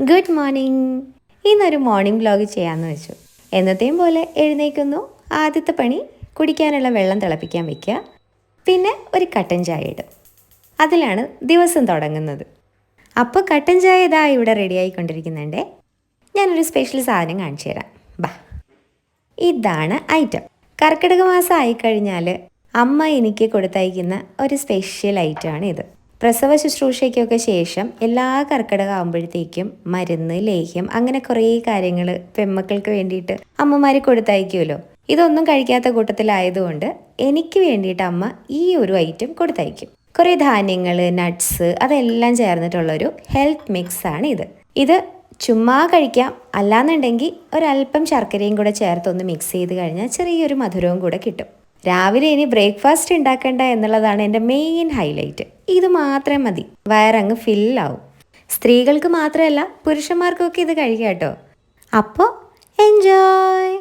Good morning. ഇന്നൊരു morning vlog ചെയ്യാന്ന് വെച്ചു. എന്നത്തെയും പോലെ എഴുന്നേക്കുന്നു. ആദ്യത്തെ പണി കുടിക്കാനുള്ള വെള്ളം തിളപ്പിക്കാൻ വെക്കുക. പിന്നെ ഒരു കട്ടൻ ചായ ഇടും. അതിലാണ് ദിവസം തുടങ്ങുന്നത്. അപ്പോൾ കട്ടൻ ചായ ഇതാ ഇവിടെ റെഡി ആയിക്കൊണ്ടിരിക്കുന്നുണ്ടേ. ഞാനൊരു സ്പെഷ്യൽ സാധനം കാണിച്ചു തരാം. ബാ. ഇതാണ് ഐറ്റം കർക്കിടക മാസം ആയിക്കഴിഞ്ഞാൽ അമ്മ എനിക്ക് കൊടുത്തയക്കുന്ന ഒരു സ്പെഷ്യൽ ഐറ്റമാണ് ഇത്. പ്രസവ ശുശ്രൂഷയ്ക്കൊക്കെ ശേഷം എല്ലാ കർക്കിടക ആകുമ്പോഴത്തേക്കും മരുന്ന് ലേഹ്യം അങ്ങനെ കുറേ കാര്യങ്ങൾ പെമ്മക്കൾക്ക് വേണ്ടിയിട്ട് അമ്മമാർ കൊടുത്തയക്കുമല്ലോ ഇതൊന്നും കഴിക്കാത്ത കൂട്ടത്തിലായതുകൊണ്ട് എനിക്ക് വേണ്ടിയിട്ട് അമ്മ ഈ ഒരു ഐറ്റം കൊടുത്തയക്കും. കുറേ ധാന്യങ്ങൾ നട്ട്സ് അതെല്ലാം ചേർന്നിട്ടുള്ളൊരു ഹെൽത്ത് മിക്സ് ആണ് ഇത് ഇത് ചുമ്മാ കഴിക്കാം അല്ലാന്നുണ്ടെങ്കിൽ ഒരല്പം ശർക്കരയും കൂടെ ചേർത്തൊന്ന് മിക്സ് ചെയ്ത് കഴിഞ്ഞാൽ ചെറിയൊരു മധുരവും കൂടെ കിട്ടും. രാവിലെ ഇനി ബ്രേക്ക്ഫാസ്റ്റ് ഉണ്ടാക്കേണ്ട എന്നുള്ളതാണ് എന്റെ മെയിൻ ഹൈലൈറ്റ് ഇത് മാത്രം മതി. വയറങ്ങ് ഫില്ലാവും സ്ത്രീകൾക്ക് മാത്രമല്ല പുരുഷന്മാർക്കൊക്കെ ഇത് കഴിക്കാം കേട്ടോ. അപ്പോൾ എൻജോയ്